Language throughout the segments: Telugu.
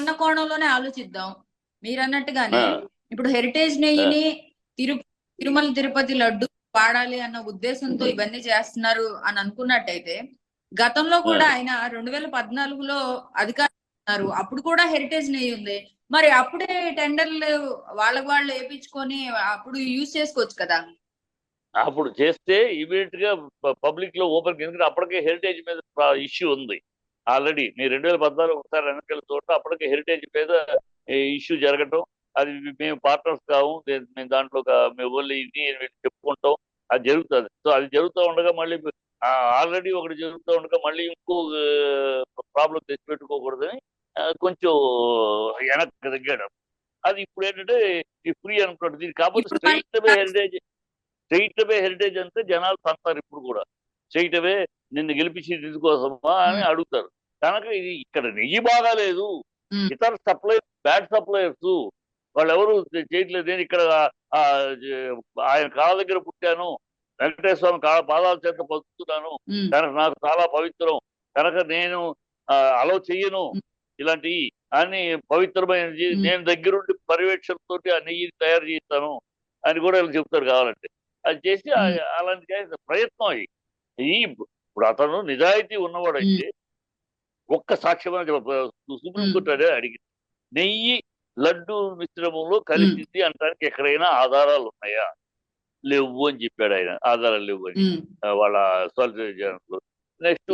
అన్న కోణంలోనే ఆలోచిద్దాం. మీరు అన్నట్టుగానే ఆ. ఇప్పుడు హెరిటేజ్ నెయ్యిని తిరు తిరుమల తిరుపతి లడ్డు వాడాలి అన్న ఉద్దేశంతో ఇవన్నీ చేస్తున్నారు అని అనుకున్నట్టయితే గతంలో కూడా ఆయన రెండు వేల పద్నాలుగులో అధికారులు అప్పుడు కూడా హెరిటేజ్ నెయ్యి ఉంది. మరి అప్పుడే టెండర్లు వాళ్ళకి వాళ్ళు వేయించుకొని అప్పుడు యూజ్ చేసుకోవచ్చు కదా. అప్పుడు చేస్తే ఇమీడియట్గా పబ్లిక్లో ఓపెన్ ఎందుకంటే అప్పటికే హెరిటేజ్ మీద ఇష్యూ ఉంది. ఆల్రెడీ మీరు రెండు వేల పద్నాలుగు ఒకసారి వెనకాల చోట అప్పటికే హెరిటేజ్ మీద ఇష్యూ జరగటం అది మేము పార్ట్నర్స్ కావు మేము దాంట్లో ఒక- మేము ఓన్లీ ఇది చెప్పుకుంటాం అది జరుగుతుంది. సో అది జరుగుతూ ఉండగా మళ్ళీ ఆల్రెడీ ఒకటి జరుగుతూ ఉండగా మళ్ళీ ఇంకో ప్రాబ్లం తెచ్చి పెట్టుకోకూడదని ఆ, కొంచెం వెనక్కి తగ్గాడు. అది ఇప్పుడు ఏంటంటే ఈ ఫ్రీ అనుకుంటాడు దీనికి ఇప్పుడు straight away heritage straight away heritage అంటే జనాలు తంతారు ఇప్పుడు కూడా. స్ట్రైట్ అవే నిన్ను గెలిపించి ఇందుకోసమా అని అడుగుతారు. కనుక ఇది ఇక్కడ నెయ్యి బాగాలేదు మ్మ్. ఇతర సప్లై బ్యాడ్ సప్లయర్స్ వాళ్ళు ఎవరు చేయట్లేదు. నేను ఇక్కడ ఆయన కాళ్ళ దగ్గర పుట్టాను. వెంకటేశ్వర స్వామి కాళ్ళ పాదాల చేత పొందుతున్నాను కనుక నాకు చాలా పవిత్రం. కనుక నేను అలౌ చెయ్యను. మ్. ఇలాంటి అని పవిత్రమైనది. నేను దగ్గరుండి పర్యవేక్షణతోటి ఆ నెయ్యిని తయారు చేస్తాను అని కూడా వీళ్ళు చెప్తారు కావాలంటే. అది చేసి. అలాంటి ప్రయత్నం అయ్యి ఇప్పుడు అతను నిజాయితీ ఉన్నవాడైతే ఒక్క సాక్ష్యం సుప్రీంకోర్టు అదే అడిగింది. నెయ్యి లడ్డు మిశ్రమంలో కలిసింది అంటానికి ఎక్కడైనా ఆధారాలు ఉన్నాయా? లేవు అని చెప్పాడు ఆయన. ఆధారాలు లేవు అని. వాళ్ళ సోలిసిటర్ నెక్స్ట్.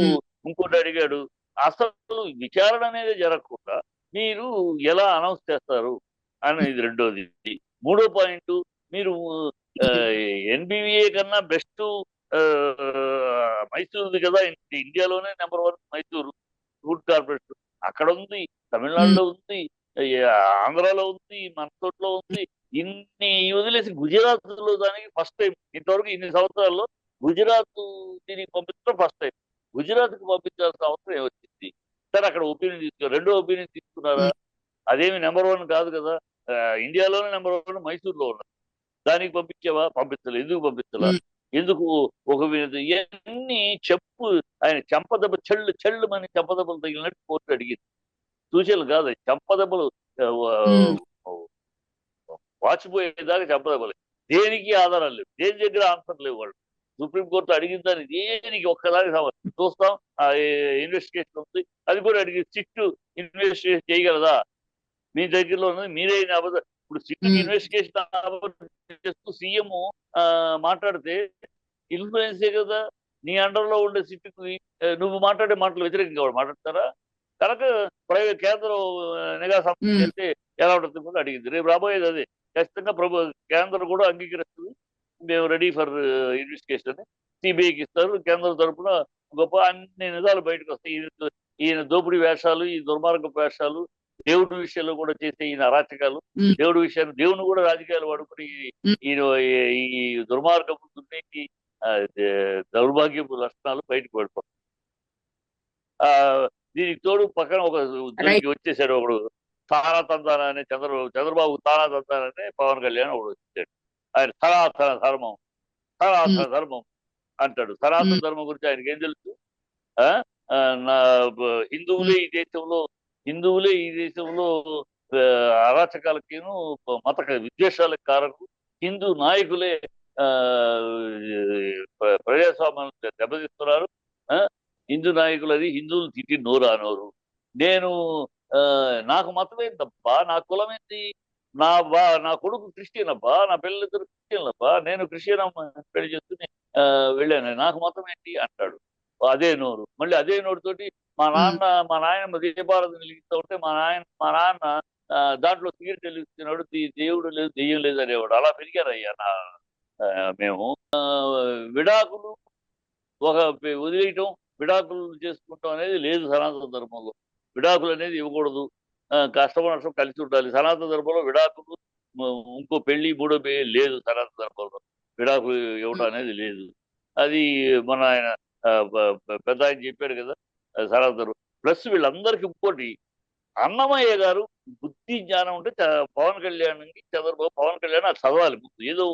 ఇంకోటి అడిగాడు అసలు విచారణ అనేది జరగకుండా మీరు ఎలా అనౌన్స్ చేస్తారు? అనేది రెండోది. మూడో పాయింట్ మీరు ఎన్బివిఏ కన్నా బెస్ట్ మైసూర్ ఉంది కదా ఇండియాలోనే నెంబర్ వన్ కార్పొరేషన్. అక్కడ ఉంది తమిళనాడులో ఉంది ఆంధ్రాలో ఉంది మన చోట్ల ఉంది. ఇన్ని వదిలేసి గుజరాత్లో దానికి ఫస్ట్ టైం ఇంతవరకు ఇన్ని సంవత్సరాల్లో గుజరాత్ దీనికి పంపించడం ఫస్ట్ టైం గుజరాత్కి పంపించాల్సిన అవసరం ఏమొచ్చింది? సరే అక్కడ ఒపీనియన్ తీసుకున్నారు రెండో ఒపీనియన్ తీసుకున్నారా? అదేమి నెంబర్ వన్ కాదు కదా. ఇండియాలోనే నెంబర్ వన్ మైసూర్లో ఉన్నది దానికి పంపించావా? పంపించలేదు ఎందుకు పంపించలా. ఎందుకు ఒక ఇవన్నీ చెప్పు. ఆయన చెంపదెబ్బ చెళ్ళు మన చెంపదెబ్బలు తగిలినట్టు కోర్టు అడిగింది. సూచనలు కాదు చెంపదెబ్బలు. వాచిపోయేదాకా చెంపదెబ్బలు. దేనికి ఆధారాలు లేవు? దేని దగ్గర ఆన్సర్ లేవు వాళ్ళు? సుప్రీంకోర్టు అడిగిన దాన్ని దేనికి ఒక్కదానికి చూస్తాం. ఆ ఇన్వెస్టిగేషన్ ఉంది. అది కూడా అడిగి సిట్ ఇన్వెస్టిగేషన్ చేయగలదా? మీ దగ్గరలో ఉన్నది మీరే అబద్ధం ఇప్పుడు సిట్ మ్మ్. ఇన్వెస్టిగేషన్ చేస్తూ సీఎం మాట్లాడితే ఇన్ఫ్లుయెన్సే కదా నీ అండర్లో ఉండే సిట్టుకి నువ్వు మాట్లాడే మాటలు వ్యతిరేకంగా వాడు మాట్లాడతారా? కనుక ప్రైవేట్ కేంద్ర నిఘా సంస్థ ఎలా ఉంటుంది కూడా అడిగింది. రేపు రాబోయేది అదే. ఖచ్చితంగా ప్రభు కేంద్రం కూడా అంగీకరిస్తుంది. మేము రెడీ ఫర్ ఇన్వెస్టిగేషన్ సిబిఐకి ఇస్తారు. కేంద్రం తరపున గొప్ప అన్ని నిజాలు బయటకు వస్తాయి ఈయన- ఈయన దోపిడీ వేషాలు ఈ దుర్మార్గ వేషాలు దేవుడి విషయంలో కూడా చేసే ఈయన అరాచకాలు. దేవుడి విషయాన్ని దేవుని కూడా రాజకీయాలు వాడుకుని. ఈయన ఈ- ఈ దుర్మార్గపు దౌర్భాగ్యపు లక్షణాలు బయటకు పడిపోతాయి ఆ దీనికి తోడు పక్కన ఒక దీనికి వచ్చేసాడు ఒకడు. తానా తందాన అనే చంద్రబాబు చంద్రబాబు తానా తందాన అనే పవన్ కళ్యాణ్ ఒకడు వచ్చాడు ఆయన సనాతన ధర్మం సనాతన ధర్మం అంటాడు. సనాతన. ధర్మం గురించి ఆయనకి ఏం తెలుసు హిందువులే ఈ దేశంలో హిందువులే ఈ దేశంలో అరాచకాలకేను మత విద్వేషాలకు కారణం. హిందూ నాయకులే ఆ, ప్ర- దెబ్బతీస్తున్నారు. ఆ? హిందూ నాయకులు అది హిందువులు తిట్టి నోరు అనోరు నేను ఆ, నాకు మతం ఏంటబ్బా నా కులం నా బా నా కొడుకు క్రిస్టియన్ అబ్బా నా పిల్లలిద్దరు క్రిస్టియన్ అబ్బా నేను క్రిస్టియన్ అమ్మ పెళ్ళి చేసుకుని వెళ్ళాను. నాకు మతం ఏంటి అంటాడు. అదే నోరు. మళ్ళీ అదే నోరుతోటి మా నాన్న మా నాయనమ్మ దీపారాధన వెలిగిస్తూ ఉంటే మా నాయన మా నాన్న దాంట్లో సిగరెట్ వెలిగిస్తున్నాడు "దీ- దేవుడు లేదు దెయ్యం లేదు అనేవాడు. అలా పెరిగారయ్యా నా మేము. విడాకులు ఒక వదిలేయటం విడాకులు చేసుకుంటాం అనేది లేదు సనాతన ధర్మంలో. విడాకులు అనేది ఇవ్వకూడదు. కష్టం నష్టం కలిసి ఉండాలి. సనాతన ధర్మంలో విడాకులు ఇంకో పెళ్ళి మూడో పెళ్ళి లేదు సనాతన ధర్మంలో. విడాకులు ఇవ్వడం అనేది లేదు. అది మన ఆయన పెద్ద ఆయన చెప్పాడు కదా ఆ, ప్లస్ వీళ్ళందరికీ ఇంకోటి అన్నమయ్య గారు బుద్ధి జ్ఞానం ఉంటే పవన్ కళ్యాణ్ చంద్రబాబు పవన్ కళ్యాణ్ అది చదవాలి ఏదో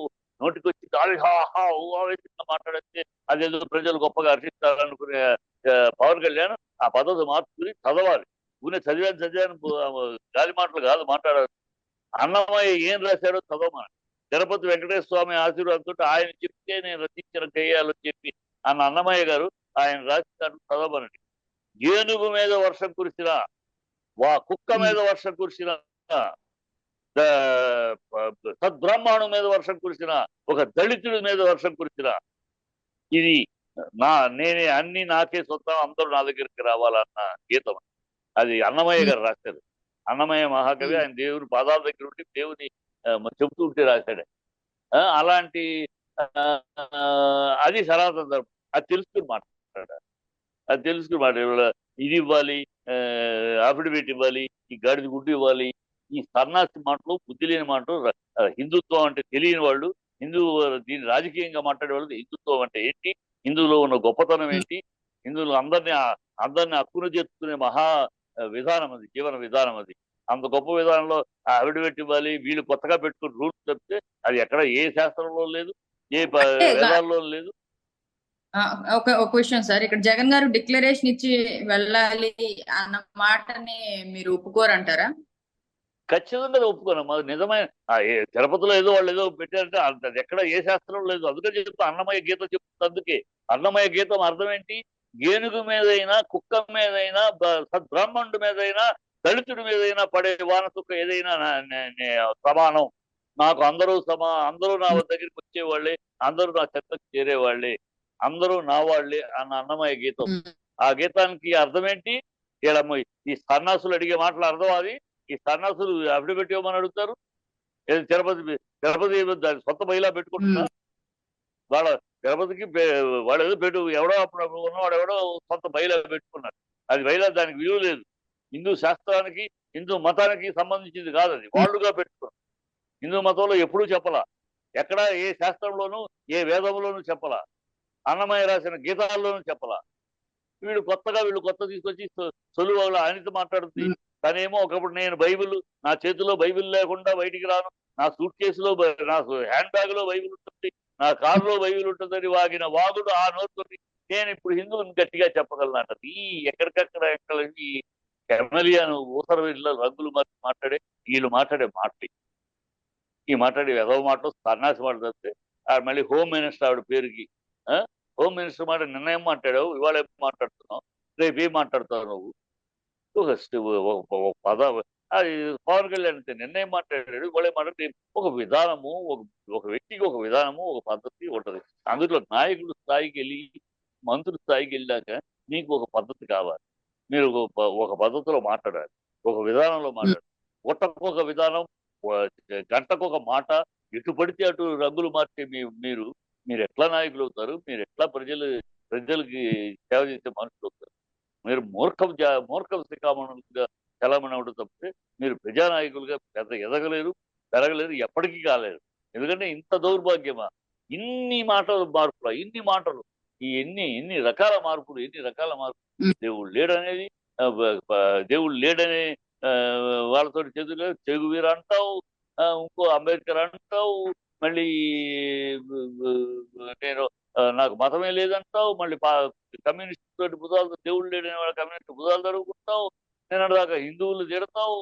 నోటికి వచ్చి గాలి హా హా ఊ ఆవేశంగా మాట్లాడితే అదేదో ప్రజలు గొప్పగా హర్షిస్తారనుకునే పవన్ కళ్యాణ్ ఆ పద్ధతి మార్చుకుని చదవాలి. ఊనే చదివాను చదివాను గాలి మాటలు కాదు మాట్లాడాలి. అన్నమయ్య ఏం రాశాడో చదవమని. తిరుపతి వెంకటేశ్వర స్వామి ఆశీర్వాదంతో ఆయన చెప్తే నేను రచించిన చేయాలని చెప్పి అన్న అన్నమయ్య గారు ఆయన రాసి దాంట్లో చదవమనండి. ఏనుగు మీద వర్షం కురిసిన వా కుక్క మీద వర్షం కురిసిన సద్బ్రాహ్మణుడి మీద వర్షం కురిసిన ఒక దళితుడి మీద వర్షం కురిసిన ఇది నా నేనే అన్ని నాకే సొంతం అందరూ నా దగ్గరికి రావాలన్న గీతం అది. అన్నమయ్య గారు రాశారు. అన్నమయ్య మహాకవి ఆయన దేవుని పాదాల దగ్గర ఉండి దేవుని చెబుతూ ఉంటే రాశాడు. అలాంటి అది సనాతన ధర్మం. అది తెలుసుకుని మాట్లాడారు అది తెలుసుకుని మాట్లాడారు ఇది ఇవ్వాలి అఫిడవిట్ ఇవ్వాలి ఈ గాడిద గుడ్డు ఇవ్వాలి. ఈ సన్నాసి మాటలు బుద్ధి లేని మాటలు హిందుత్వం అంటే తెలియని వాళ్ళు హిందూ దీన్ని రాజకీయంగా మాట్లాడే వాళ్ళు హిందుత్వం అంటే ఏంటి? హిందువులో ఉన్న గొప్పతనం ఏంటి? హిందువులు అందరినీ అందరినీ హక్కును చేర్చుకునే మహా విధానం అది జీవన విధానం అది. అంత గొప్ప విధానంలో అవిడిపెట్టి ఇవ్వాలి వీళ్ళు కొత్తగా పెట్టుకుని రూల్స్ చెప్తే అది ఎక్కడ ఏ శాస్త్రంలో లేదు ఏ వేదాల్లో లేదు. ఒక ఒక క్వశ్చన్ సార్. ఇక్కడ జగన్ గారు డిక్లరేషన్ ఇచ్చి వెళ్ళాలి అన్న మాటని మీరు ఒప్పుకోరంటారా? ఖచ్చితంగా ఒప్పుకోను. మాది నిజమైన తిరుపతిలో ఏదో వాళ్ళు ఏదో పెట్టారంటే అంత- ఎక్కడ ఏ శాస్త్రం లేదు. అందుకే చెప్తా అన్నమయ్య గీతం చెప్తుంది అందుకే. అన్నమయ్య గీతం అర్థం ఏంటి? ఏనుగు మీదైనా కుక్క మీదైనా బ- సద్బ్రాహ్మణుడి మీదైనా దళితుడి మీదైనా పడే వాన ఏదైనా సమానం. నాకు అందరూ సమా అందరూ నా దగ్గరికి వచ్చేవాళ్ళే అందరూ నా చెత్తకు చేరేవాళ్ళే. అందరూ నా వాళ్ళే అన్న అన్నమయ్య గీతం. ఆ గీతానికి అర్థం ఏంటి మొయ్- ఈ సన్నాసులు అడిగే మాటలు అర్థం అది ఈ సన్నాసులు అఫిడవిట్ ఇవ్వమని అడుగుతారు. ఏది తిరుపతి తిరుపతి దాని సొంత మహిళ పెట్టుకుంటున్నా వాళ్ళ తిరుపతికి వాడు ఏదో పెట్టు ఎవడో అప్పుడు ఉన్నవాడు ఎవడో సొంత మహిళ పెట్టుకున్నాడు. అది మహిళ దానికి విలువ లేదు. హిందూ శాస్త్రానికి హిందూ మతానికి సంబంధించింది కాదు అది. వాళ్ళుగా పెట్టుకున్నారు హిందూ మతంలో ఎప్పుడూ చెప్పలా. ఎక్కడ ఏ శాస్త్రంలోనూ ఏ వేదంలోనూ చెప్పలా. అన్నమయ్య రాసిన గీతాల్లోనూ చెప్పలా. వీళ్ళు కొత్తగా వీళ్ళు కొత్త తీసుకొచ్చి సొ- సొలువులో ఆయనతో మాట్లాడుతుంది. తనేమో ఒకప్పుడు నేను బైబిల్ నా చేతిలో బైబిల్ లేకుండా బయటికి రాను. నా సూట్ కేసులో నా హ్యాండ్ బ్యాగ్లో బైబిల్ ఉంటుంది. నా కారులో బైబిల్ ఉంటుందని వాగిన వాగుడు ఆ నోటుని నేను ఇప్పుడు హిందువుని గట్టిగా చెప్పగలను ఈ ఎక్కడికక్కడ ఎక్కడ ఈ కెమెలియాను ఊసర వీళ్ళ రంగులు మార్చి మాట్లాడే వీళ్ళు మాట్లాడే మాటలు. ఈ మాట్లాడే ఎదవ మాటలు సన్నాసి మాట తప్పితే ఆ మళ్ళీ హోమ్ మినిస్టర్ ఆవిడ పేరుకి? హోమ్ మినిస్టర్ మాట నిన్న ఏం మాట్లాడావు ఇవాళ ఏం మాట్లాడుతున్నావు? రేపు ఏం మాట్లాడుతావు నువ్వు? పద పవన్ కళ్యాణ్ అంతే నిన్న మాట్లాడాడు ఇవాళ మాట్లాడి ఒక విధానము ఒక ఒక వ్యక్తికి ఒక విధానము ఒక పద్ధతి ఉంటది. అందులో నాయకుడు స్థాయికి వెళ్ళి మంత్రుల స్థాయికి వెళ్ళాక మీకు ఒక పద్ధతి కావాలి. మీరు ఒక పద్ధతిలో మాట్లాడాలి ఒక విధానంలో మాట్లాడాలి. ఒక విధానం వ- గంటకు ఒక మాట ఎటు పడితే అటు రంగులు మార్చే మీరు మీరు ఎట్లా నాయకులు అవుతారు? మీరు ఎట్లా ప్రజలు ప్రజలకి సేవ చేసే మనుషులు అవుతారు? మీరు మూర్ఖం మూర్ఖం శిఖామణులుగా చలామణి అవడం తప్పితే మీరు ప్రజానాయకులుగా పెద్ద ఎదగలేరు పెరగలేరు ఎప్పటికీ కాలేరు. ఎందుకంటే ఇంత దౌర్భాగ్యమా? ఇన్ని మాటలు మార్పులు? ఇన్ని మాటలు? ఈ ఎన్ని ఎన్ని రకాల మార్పులు? ఎన్ని రకాల మార్పులు. దేవుడు లేడనేది దేవుడు లేడనే వాళ్ళతో చేతులు చెగువీరు అంటావు ఇంకో అంబేద్కర్ అంటావు మళ్ళీ నేను నాకు మతమే లేదంటావు మళ్ళీ కమ్యూనిస్ట్ తోటి బుధాలు దేవుడు లేడని వాళ్ళ కమ్యూనిస్ట్ బుధాలు జరుగుకుంటావు నేను దాకా హిందువులు తిడతావు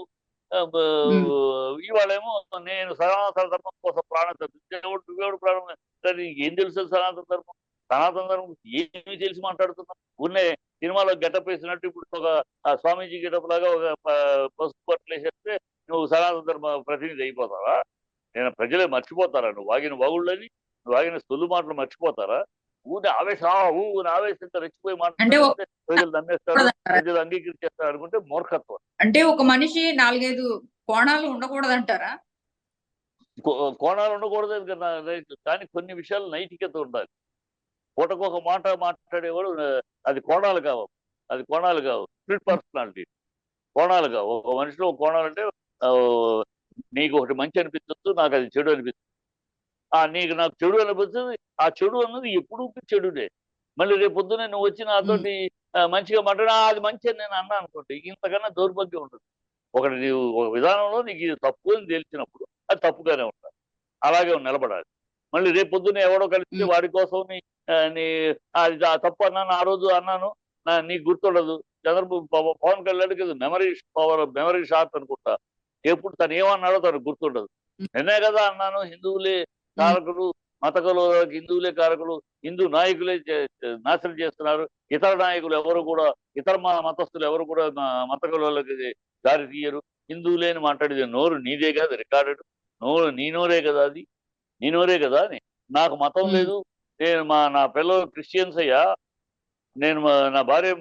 ఇవాళేమో నేను సనాతన ధర్మం కోసం ప్రాణం దేవుడు దేవుడు ప్రాణం నీకు ఏం తెలుసు సనాతన ధర్మం? సనాతన ధర్మం ఏమి తెలిసి మాట్లాడుతున్నావు? ఉన్నే సినిమాలో గెటప్ వేసినట్టు ఇప్పుడు ఒక స్వామీజీ గెటప్ లాగా ఒక పసుపు బట్టలు వేసేస్తే నువ్వు సనాతన ధర్మ ప్రతినిధి అయిపోతావా? నేను ప్రజలే మర్చిపోతారా? నువ్వు వాగిన వాగుళ్ళని నువ్వు వాగిన సొల్లు మాటలు మర్చిపోతారా? ఊరి ఆవేశం ఆవేశంతో రెచ్చిపోయి మాట్లాడితే ప్రజలు నమ్మేస్తారు ప్రజలు అంగీకరించేస్తారు అనుకుంటే మూర్ఖత్వం. అంటే ఒక మనిషి నాలుగైదు కోణాలు ఉండకూడదంటారా? కో- కోణాలు ఉండకూడదు కదా. కానీ కొన్ని విషయాలు నైతికత ఉండాలి. పూటకు ఒక మాట మాట్లాడేవాడు అది కోణాలు కావు. అది కోణాలు కావు. స్ప్లిట్ పర్సనాలిటీ కోణాలు కావు. ఒక మనిషిలో ఒక కోణాలు అంటే నీకు ఒకటి మంచి అనిపించవచ్చు నాకు అది చెడు అనిపిస్తుంది. ఆ నీకు నాకు చెడు అనిపిస్తుంది ఆ చెడు అన్నది ఎప్పుడు చెడుదే. మళ్ళీ రేపు పొద్దున్నే నువ్వు వచ్చి నాతోటి ఆ, మంచిగా మాట్లాడి "ఆ, అది మంచి అని నేను అన్నా అనుకోండి ఇంతకన్నా దౌర్భాగ్యం ఉంటుంది ఒకటి నీవు ఒక విధానంలో నీకు ఇది తప్పు అని తెలిసినప్పుడు అది తప్పుగానే ఉండాలి. అలాగే నిలబడాలి. మళ్ళీ రేపు పొద్దున్నే ఎవడో కలిసి. వాడి కోసం నీ అది ఆ తప్పు అన్నాను ఆ రోజు అన్నాను నా నీకు గుర్తుండదు. చంద్రబాబు పవ- పవన్ కళ్యాణ్కి మెమరీ పవర్ మెమరీ షార్ట్ అనుకుంటా. ఎప్పుడు తను ఏమన్నాడో తనకు గుర్తుండదు. నిన్నే కదా అన్నాను హిందువులే కారకులు మత కలవరాలకు హిందువులే కారకులు హిందూ నాయకులే నాశనం చేస్తున్నారు. ఇతర నాయకులు ఎవరు కూడా ఇతర మ- మతస్థులు ఎవరు కూడా మత దారి తీయరు. హిందువులే అని మాట్లాడేది నోరు నీదే కదా రికార్డెడ్ నోరు నీ నోరే కదా అది. నీ నోరే కదా అని. నాకు మతం. లేదు. నేను మా నా పిల్లలు క్రిస్టియన్స్ అయ్యా. నేను నా భార్య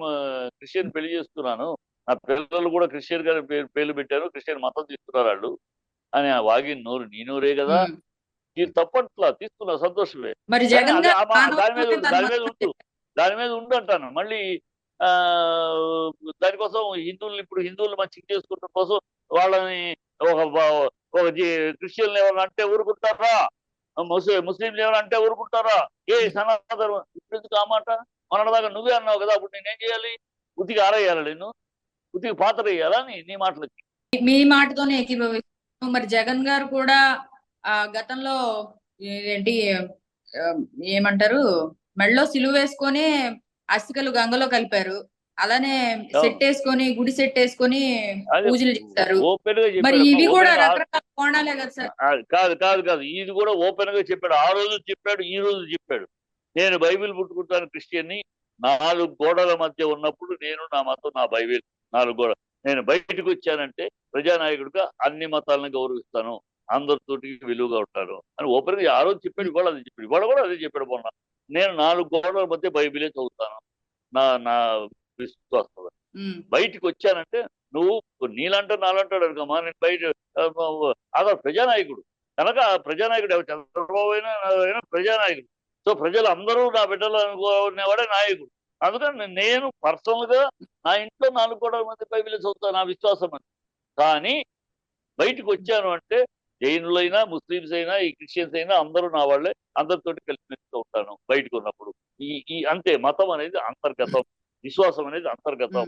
క్రిస్టియన్ పెళ్ళి చేస్తున్నాను. నా పిల్లలు కూడా క్రిస్టియన్ గారి పేరు పేర్లు పెట్టారు. క్రిస్టియన్ మతం తీసుకున్నారు వాళ్ళు. అని ఆ వాగిన నోరు నీ నోరే కదా. ఇది తప్పట్లా తీసుకున్నా సంతోషమే. దాని మీద దాని మీద ఉండు. దాని మీద ఉండు అంటాను. మళ్ళీ ఆ దానికోసం హిందువులు ఇప్పుడు హిందువులు మంచిగా చేసుకోవడం కోసం వాళ్ళని ఒక ఒక క్రిస్టియన్ ఎవరు అంటే ఊరుకుంటారా? ముస్లిం ముస్లింలు ఎవరు అంటే ఊరుకుంటారా? ఏ సనాతన ఇప్పుడు ఎందుకు ఆ మాట? మొన్నటిదాకా నువ్వే అన్నావు కదా అప్పుడు నేనేం చేయాలి? ఉతికి ఆరేయాలి నేను ఉతికి పాత్ర వేయాలా నీ నీ మాటలకి మీ మాటతోనే ఏకీభవిస్తున్నాను మరి జగన్ గారు కూడా ఆ గతంలో ఏంటి ఏమంటారు మెళ్ళో సిలువ వేసుకొని అస్థికలు గంగలో కలిపారు. అలానే సెట్ వేసుకొని గుడి సెట్ వేసుకొని పూజలు చేస్తారు మరి ఇవి కూడా రకరకాల కోణాలే కదా సార్. కాదు కాదు కాదు. ఇది కూడా ఓపెన్గా చెప్పాడు. ఆ రోజు చెప్పాడు ఈ రోజు చెప్పాడు. నేను బైబిల్ పుట్టుకుంటాను క్రిస్టియన్ని. నాలుగు గోడల మధ్య ఉన్నప్పుడు నేను నా మతం నా బైబిల్. నాలుగు గోడ నేను బయటకు వచ్చానంటే ప్రజానాయకుడిగా అన్ని మతాలను గౌరవిస్తాను. అందరితోటి విలువగా ఉంటాను. అని ఓపెన్గా ఆ రోజు చెప్పాడు ఇవాళ అదే చెప్పాడు ఇవాళ కూడా అదే చెప్పాడు మొన్న. నేను నాలుగు గోడల మధ్య బైబిలే చదువుతాను. నా నా విశ్వాసం బయటికి వచ్చానంటే నువ్వు నీలంటే నాలంటాడు అనుకోమా? నేను బయట అదే ప్రజానాయకుడు. కనుక ఆ ప్రజానాయకుడు ఎవరు? చంద్రబాబు అయినా అయినా ప్రజానాయకుడు. సో ప్రజలు అందరూ నా బిడ్డలు అనుకునేవాడే నాయకుడు. అందుకని నేను పర్సనల్గా నా ఇంట్లో నాలుగు గోడల మధ్య బైబిల్ చదువుతాను నా విశ్వాసం అని కానీ బయటకు వచ్చాను అంటే జైనులైనా ముస్లిమ్స్ అయినా ఈ క్రిస్టియన్స్ అయినా అందరూ నా వాళ్ళే అందరితోటి కలిసి ఉంటాను బయటకు ఉన్నప్పుడు ఈ ఈ అంతే మతం అనేది అంతర్గతం విశ్వాసం అనేది అంతర్గతం.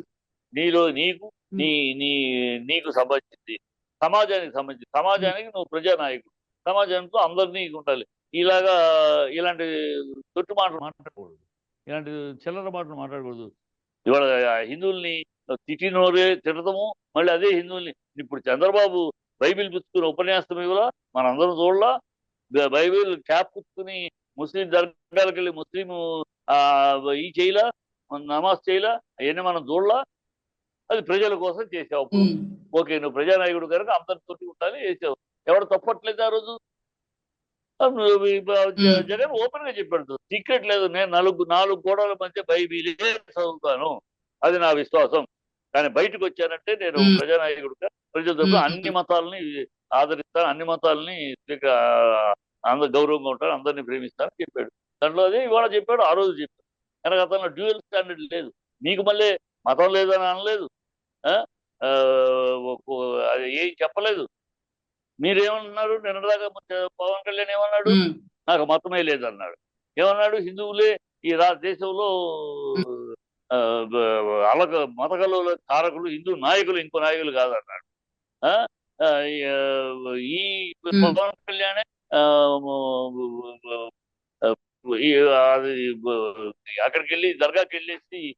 నీలో నీకు నీ నీ నీకు సంబంధించింది. సమాజానికి సంబంధించి సమాజానికి నువ్వు ప్రజానాయకుడు. సమాజంతో అందరినీ ఉండాలి ఇలాగా ఇలాంటి తొట్టు మాటలు మాట్లాడకూడదు. ఇలాంటి చిల్లర మాటలు మాట్లాడకూడదు. ఇవాళ హిందువుల్ని తిట్టినోరే తిడతాము మళ్ళీ అదే హిందువుల్ని ఇప్పుడు చంద్రబాబు బైబిల్ పుచ్చుకుని ఉపన్యాసం ఇవ్వలా? మనందరం చూడలా? బైబిల్ క్యాప్ పుచ్చుకుని ముస్లిం దర్గాలకు వెళ్ళి ముస్లిం ఆ ఈ చేయలా? నమాజ్ చేయలా? అవన్నీ మనం చూడలా? అది ప్రజల కోసం చేసావు. ఓకే నువ్వు ప్రజానాయకుడు కనుక అందరితోటి ఉండాలి వేసావు ఎవరు తప్పట్లేదు ఆ రోజు ఆ నువ్వు ఈ బ- జ- మ్మ్. జగన్ ఓపెన్గా చెప్పాడు. సీక్రెట్ లేదు. నేను నాలుగు నాలుగు గోడల మధ్య బైబిలే చదువుతాను. అది నా విశ్వాసం. కానీ బయటకు వచ్చానంటే నేను మ్మ్. ప్రజానాయకుడుగా ప్రజలతో. అన్ని మతాలని ఆదరిస్తాను. అన్ని మతాలని అందరు గౌరవంగా ఉంటాను అందరినీ ప్రేమిస్తాను చెప్పాడు. దాంట్లో అదే ఇవాళ చెప్పాడు ఆ రోజు చెప్పాడు. కనుక అతను డ్యూయల్ స్టాండర్డ్ లేదు. మీకు మళ్ళీ మతం లేదని అనలేదు. ఏం చెప్పలేదు. మీరేమన్నారు నిన్నదాకా పవన్ కళ్యాణ్ ఏమన్నాడు? నాకు మతమే లేదన్నాడు. ఏమన్నాడు? హిందువులే ఈ రా దేశంలో అలక మతకలు కారకులు హిందూ నాయకులు ఇంకో నాయకులు కాదన్నాడు. ఈ. పవన్ కళ్యాణ్ అక్కడికి వెళ్ళి దర్గాకి వెళ్ళేసి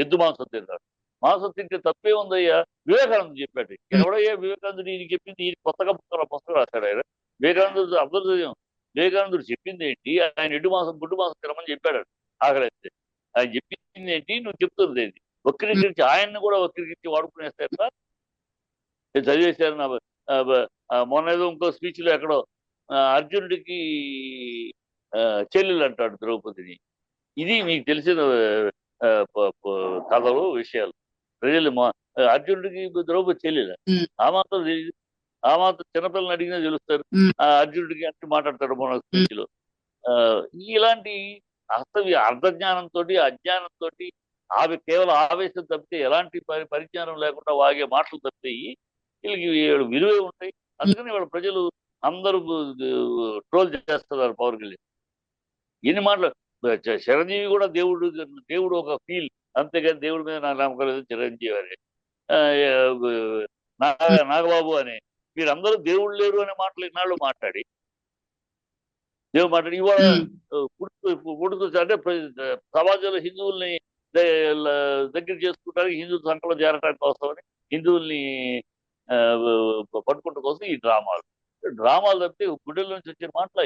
ఎద్దు మాంసం తిన్నాడు మాంసం తింటే తప్పే ఉందయ్యా. వివేకానంద చెప్పాడు. ఎవడయ్యా? వివేకానందుడు ఈయన చెప్పింది ఈయన కొత్తగా పుస్తకం పుస్తకం రాశాడు ఆయన. వివేకానందుడు అబ్దుల్ వివేకానందుడు చెప్పింది ఏంటి? ఆయన ఎడ్డు మాసం గుడ్డు మాసం తినమని చెప్పాడు ఆకలిస్తే ఆయన చెప్పింది ఏంటి? నువ్వు చెప్తుంది ఏంటి? వక్రీకరించి ఆయన్ని కూడా వక్రీకరించి వాడుకునేస్తారు చదివేశారు నా మొన్న ఏదో ఇంకో స్పీచ్లో ఎక్కడో అర్జునుడికి చెల్లెలు అంటాడు ద్రౌపదిని. ఇది మీకు తెలిసిన కథలు విషయాలు. ప్రజలు అర్జునుడికి ద్రౌపది చెల్లెలు. ఆ మాత్రం. ఆ మాత్రం చిన్నపిల్లలు అడిగినా తెలుస్తారు. ఆ అర్జునుడికి అంటే మాట్లాడతాడు మొన్న స్పీచ్లో ఆ, ఇలాంటి అస్తవి అర్ధజ్ఞానంతో అజ్ఞానంతో ఆమె కేవలం ఆవేశం తప్పితే ఎలాంటి పరి పరిజ్ఞానం లేకుండా వాగే మాటలు తప్పితే వీళ్ళకి వీళ్ళు విలువే ఉంటాయి అందుకని వాళ్ళ ప్రజలు అందరూ ట్రోల్ చేస్తున్నారు పవన్ కళ్యాణ్ ఎన్ని మాటలు చిరంజీవి కూడా దేవుడు దేవుడు ఒక ఫీల్ అంతేగాని దేవుడి మీద నాకు నమ్మకం లేదు చిరంజీవి అని నాగబాబు అని. మీరందరూ దేవుడు లేరు అనే మాటలు ఇన్నాళ్ళు మాట్లాడి. దేవుడు మాట్లాడి ఇవాళ పుడుతూ పుడుతూ అంటే సమాజంలో హిందువుల్ని దగ్గర చేసుకుంటానికి హిందూ సంఖ్యలో చేరడానికి వస్తామని హిందువుల్ని పట్టుకుంట కోసం ఈ డ్రామాలు. డ్రామాలు తప్పితే గుండెల నుంచి వచ్చిన మాటలు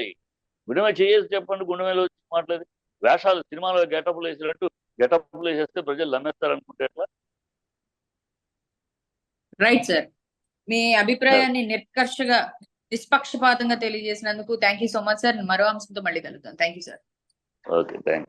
గుండె మీద చేసి చెప్పండి గుండె మీద వచ్చి మాట్లాడి. వేషాలు సినిమాలో గెటప్లు వేసినట్టు గెటప్లు వేసేస్తే ప్రజలు నమ్మేస్తారు అనుకుంటే ఎట్లా? రైట్ సార్ మీ అభిప్రాయాన్ని నిష్కర్షగా నిష్పక్షపాతంగా తెలియజేసినందుకు thank you so much sir మరో అంశంతో మళ్ళీ కలుద్దాం. Thank you sir okay thank